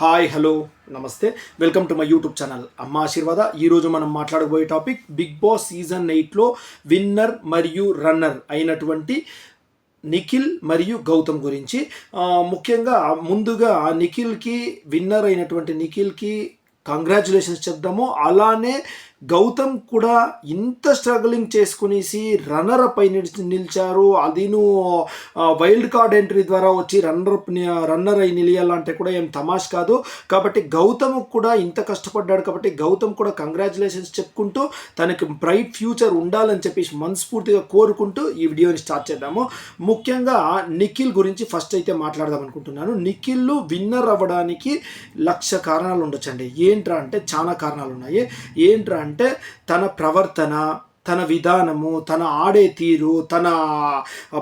Hi hello namaste. Welcome to my YouTube channel అమ్మ ఆశీర్వాద. ఈరోజు మనం మాట్లాడబోయే టాపిక్ బిగ్ బాస్ సీజన్ ఎయిట్లో విన్నర్ మరియు రన్నర్ అయినటువంటి నిఖిల్ మరియు గౌతమ్ గురించి. ముఖ్యంగా ముందుగా నిఖిల్కి విన్నర్ అయినటువంటి నిఖిల్కి కంగ్రాచులేషన్స్ చెప్దాము. అలానే గౌతమ్ కూడా ఇంత స్ట్రగులింగ్ చేసుకునేసి రన్నర్ అప్ అయి నిలిచి నిలిచారు. అదిను వైల్డ్ కార్డ్ ఎంట్రీ ద్వారా వచ్చి రన్నర్ అప్ రన్నర్ అయి నిలియాలంటే కూడా ఏం తమాష్ కాదు. కాబట్టి గౌతమ్ కూడా ఇంత కష్టపడ్డాడు కాబట్టి గౌతమ్ కూడా కంగ్రాచులేషన్స్ చెప్పుకుంటూ తనకి బ్రైట్ ఫ్యూచర్ ఉండాలని చెప్పేసి మనస్ఫూర్తిగా కోరుకుంటూ ఈ వీడియోని స్టార్ట్ చేద్దాము. ముఖ్యంగా నిఖిల్ గురించి ఫస్ట్ అయితే మాట్లాడదాం అనుకుంటున్నాను. నిఖిల్ విన్నర్ అవ్వడానికి లక్ష కారణాలు ఉండొచ్చండి. ఏంట్రా అంటే చాలా కారణాలు ఉన్నాయి. ఏంట్రా అంటే తన ప్రవర్తన తన విధానము తన ఆడే తీరు తన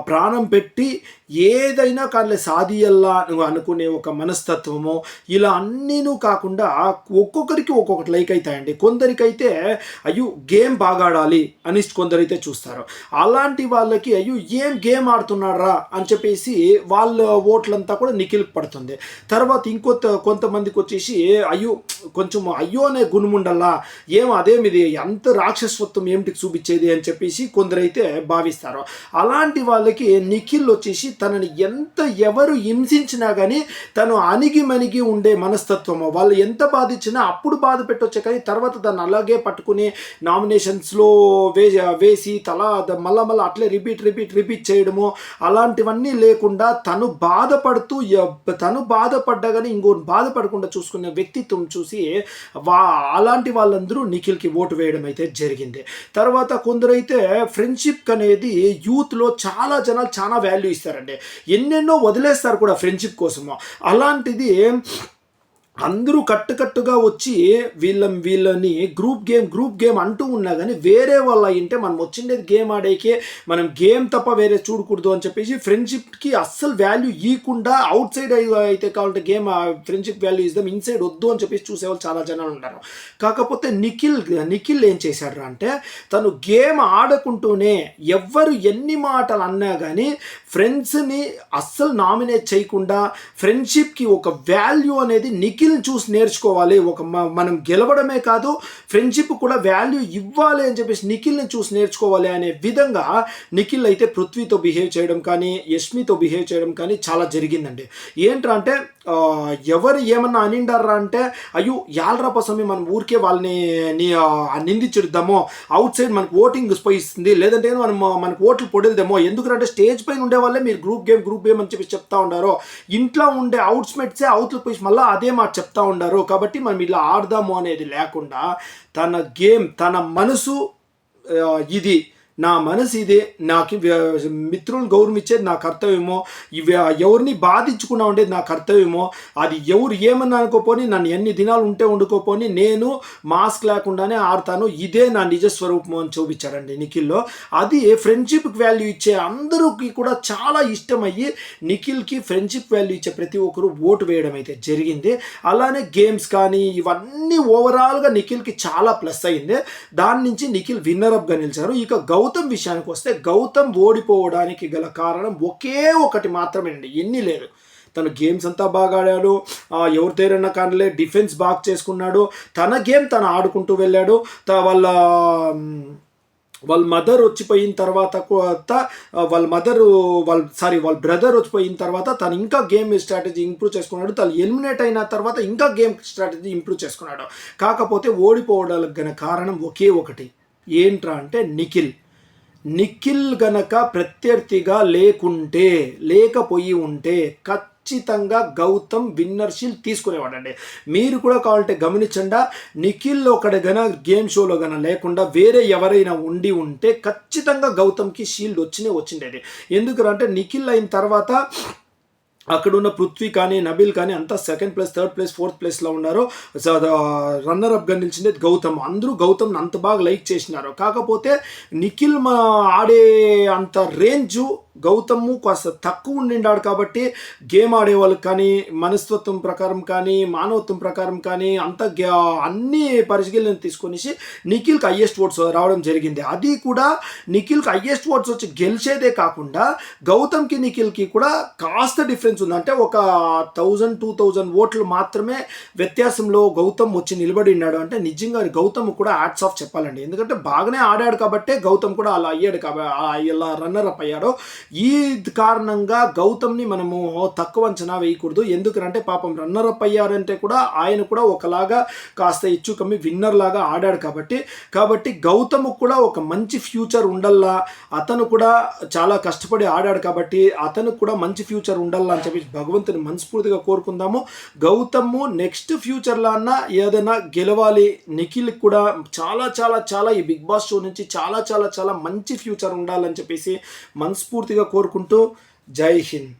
ప్రాణం పెట్టి ఏదైనా కానీ సాధియల్లా నువ్వు అనుకునే ఒక మనస్తత్వము ఇలా అన్నీను కాకుండా ఒక్కొక్కరికి ఒక్కొక్కటి లైక్ అవుతాయండి కొందరికైతే అయ్యో గేమ్ బాగా ఆడాలి అని కొందరైతే చూస్తారు. అలాంటి వాళ్ళకి అయ్యో ఏం గేమ్ ఆడుతున్నారా అని చెప్పేసి వాళ్ళ ఓట్లంతా కూడా నిఖిల్ పడుతుంది. తర్వాత ఇంకో కొంతమందికి వచ్చేసి అయ్యో కొంచెం అయ్యో అనే గుణముండల్లా ఏం అదేమిది అంత రాక్షసత్వం ఏమిటి చూపించేది అని చెప్పేసి కొందరైతే భావిస్తారు. అలాంటి వాళ్ళకి నిఖిల్ వచ్చేసి తనని ఎంత ఎవరు హింసించినా కానీ తను అణిగి మణిగి ఉండే మనస్తత్వము. వాళ్ళు ఎంత బాధించినా అప్పుడు బాధ పెట్టొచ్చే కానీ తర్వాత దాన్ని అలాగే పట్టుకుని నామినేషన్స్లో వే వేసి తల మళ్ళా మళ్ళీ అట్లే రిపీట్ రిపీట్ రిపీట్ చేయడము అలాంటివన్నీ లేకుండా తను బాధపడుతూ తను బాధపడ్డా కానీ ఇంకో బాధపడకుండా చూసుకునే వ్యక్తిత్వం చూసి వా అలాంటి వాళ్ళందరూ నిఖిల్కి ఓటు వేయడం అయితే జరిగింది. తర్వాత కొందరైతే ఫ్రెండ్షిప్ అనేది యూత్లో చాలా జనాలు చాలా వాల్యూ ఇస్తారండి. ఎన్నెన్నో వదిలేస్తారు కూడా ఫ్రెండ్షిప్ కోసము. అలాంటిది అందరూ కట్టుకట్టుగా వచ్చి వీళ్ళ వీళ్ళని గ్రూప్ గేమ్ గ్రూప్ గేమ్ అంటూ ఉన్నా కానీ వేరే వాళ్ళ అయింటే మనం వచ్చిండేది గేమ్ ఆడేకే మనం గేమ్ తప్ప వేరే చూడకూడదు అని చెప్పేసి ఫ్రెండ్షిప్కి అస్సలు వాల్యూ ఇవ్వకుండా అవుట్ సైడ్ అయితే కావాలంటే గేమ్ ఫ్రెండ్షిప్ వాల్యూ ఇద్దాం ఇన్సైడ్ వద్దు అని చెప్పేసి చూసేవాళ్ళు చాలా జనాలు ఉంటారు. కాకపోతే నిఖిల్ నిఖిల్ ఏం చేశాడు అంటే తను గేమ్ ఆడకుంటూనే ఎవ్వరు ఎన్ని మాటలు అన్నా కానీ ఫ్రెండ్స్ని అస్సలు నామినేట్ చేయకుండా ఫ్రెండ్షిప్కి ఒక వాల్యూ అనేది నిఖిల్ చూసి నేర్చుకోవాలి. ఒక మ- మనం గెలవడమే కాదు ఫ్రెండ్షిప్ కూడా వాల్యూ ఇవ్వాలి అని చెప్పేసి నిఖిల్ని చూసి నేర్చుకోవాలి అనే విధంగా నిఖిల్ అయితే పృథ్వీతో బిహేవ్ చేయడం కానీ యష్మితో బిహేవ్ చేయడం కానీ చాలా జరిగిందండి. ఏంట్రా అంటే ఎవరు ఏమన్నా అనిండారా అంటే అయ్యో యాలరాప సమయం మనం ఊరికే వాళ్ళని ని- నిందించుద్దామో అవుట్ సైడ్ మనకు ఓటింగ్ పోయిస్తుంది లేదంటే మనం మనకు ఓట్లు పొడిల్దేమో ఎందుకంటే స్టేజ్ పైన ఉండే వల్లే మీరు గ్రూప్ గేమ్ గ్రూప్ గేమ్ అని చెప్పి చెప్తా ఉండారు. ఇంట్లో ఉండే అవుట్స్మెట్సే అవుట్లు పోయి మళ్ళీ అదే మాట చెప్తా ఉండారు. కాబట్టి మనం ఇలా ఆడదాము అనేది లేకుండా తన గేమ్ తన మనసు ఇది నా మనసు ఇదే నాకు మిత్రులు గౌరవించేది నా కర్తవ్యమో ఎవరిని బాధించకుండా ఉండేది నా కర్తవ్యమో అది ఎవరు ఏమన్నా అనుకోపోని నన్ను ఎన్ని దినాలు ఉంటే వండుకోపోని నేను మాస్క్ లేకుండానే ఆడతాను ఇదే నా నిజ స్వరూపం అని చూపించారండి నిఖిల్లో. అది ఫ్రెండ్షిప్కి వాల్యూ ఇచ్చే అందరికి కూడా చాలా ఇష్టమయ్యి నిఖిల్కి ఫ్రెండ్షిప్ వాల్యూ ఇచ్చే ప్రతి ఒక్కరు ఓటు వేయడం అయితే జరిగింది. అలానే గేమ్స్ కానీ ఇవన్నీ ఓవరాల్గా నిఖిల్కి చాలా ప్లస్ అయింది దాని నుంచి నిఖిల్ విన్నర్ అప్గా నిలిచారు. ఇక గౌతమ్ గౌతమ్ విషయానికి వస్తే గౌతమ్ ఓడిపోవడానికి గల కారణం ఒకే ఒకటి మాత్రమేనండి. ఎన్ని లేదు. తను గేమ్స్ అంతా బాగా ఆడాడు. ఎవరి తేరన్నా కానీ డిఫెన్స్ బాగా చేసుకున్నాడు. తన గేమ్ తను ఆడుకుంటూ వెళ్ళాడు. త- వాళ్ళ వాళ్ళ మదర్ వచ్చిపోయిన తర్వాత కొత్త వాళ్ళ మదర్ వాళ్ళ సారీ వాళ్ళ బ్రదర్ వచ్చిపోయిన తర్వాత తను ఇంకా గేమ్ స్ట్రాటజీ ఇంప్రూవ్ చేసుకున్నాడు. తను ఎలిమినేట్ అయిన తర్వాత ఇంకా గేమ్ స్ట్రాటజీ ఇంప్రూవ్ చేసుకున్నాడు. కాకపోతే ఓడిపోవడానికి గల కారణం ఒకే ఒకటి. ఏంట్రా అంటే నిఖిల్. నిఖిల్ గనక ప్రత్యర్థిగా లేకుంటే లేకపోయి ఉంటే ఖచ్చితంగా గౌతమ్ విన్నర్షిల్ తీసుకునేవాడండి. మీరు కూడా కావాలంటే గమనించండా నిఖిల్ ఒకటి గన గేమ్ షోలో గన లేకుండా వేరే ఎవరైనా ఉండి ఉంటే ఖచ్చితంగా గౌతమ్కి షీల్డ్ వచ్చినే వచ్చిండేది. ఎందుకంటే నిఖిల్ అయిన తర్వాత అక్కడున్న పృథ్వీ కానీ నబిల్ కానీ అంతా second place third place fourth ప్లేస్లో ఉన్నారు. రన్నర్ అప్గా uh, నిలిచింది గౌతమ్. అందరూ గౌతమ్ని అంత బాగా లైక్ చేసినారు. కాకపోతే నిఖిల్ మా ఆడే అంత రేంజు గౌతమ్ కాస్త తక్కువ ఉండిండాడు కాబట్టి గేమ్ ఆడేవాళ్ళకి కానీ మనస్తత్వం ప్రకారం కానీ మానవత్వం ప్రకారం కానీ అంత అన్ని పరిశీలన తీసుకొనేసి నిఖిల్కి హయ్యెస్ట్ ఓట్స్ రావడం జరిగింది. అది కూడా నిఖిల్కి హయ్యెస్ట్ ఓట్స్ వచ్చి గెలిచేదే కాకుండా గౌతమ్కి నిఖిల్కి కూడా కాస్త డిఫరెన్స్ ఉంది. అంటే ఒక థౌజండ్ టూ థౌజండ్ ఓట్లు మాత్రమే వ్యత్యాసంలో గౌతమ్ వచ్చి నిలబడి ఉన్నాడు. అంటే నిజంగా గౌతమ్ కూడా యాడ్స్ ఆఫ్ చెప్పాలండి. ఎందుకంటే బాగానే ఆడాడు కాబట్టే గౌతమ్ కూడా అలా అయ్యాడు కాబట్టి ఇలా రన్నర్ అప్ అయ్యాడు ఈ కారణంగా గౌతమ్ని మనము తక్కువ అంచనా వేయకూడదు. ఎందుకంటే పాపం రన్నర్ అప్ అయ్యారంటే కూడా ఆయన కూడా ఒకలాగా కాస్త ఇచ్చు కమ్మి విన్నర్ లాగా ఆడాడు కాబట్టి. కాబట్టి గౌతమ్ కూడా ఒక మంచి ఫ్యూచర్ ఉండల్లా అతను కూడా చాలా కష్టపడి ఆడాడు కాబట్టి అతను కూడా మంచి ఫ్యూచర్ ఉండల్లా అని చెప్పి భగవంతుని మనస్ఫూర్తిగా కోరుకుందాము. గౌతమ్ నెక్స్ట్ ఫ్యూచర్లో అన్న ఏదైనా గెలవాలి. నిఖిల్ కూడా చాలా చాలా చాలా ఈ బిగ్ బాస్ షో నుంచి చాలా చాలా చాలా మంచి ఫ్యూచర్ ఉండాలని చెప్పేసి మనస్ఫూర్తిగా మనస్ఫూర్తిగా కోరుకుంటూ జై హింద్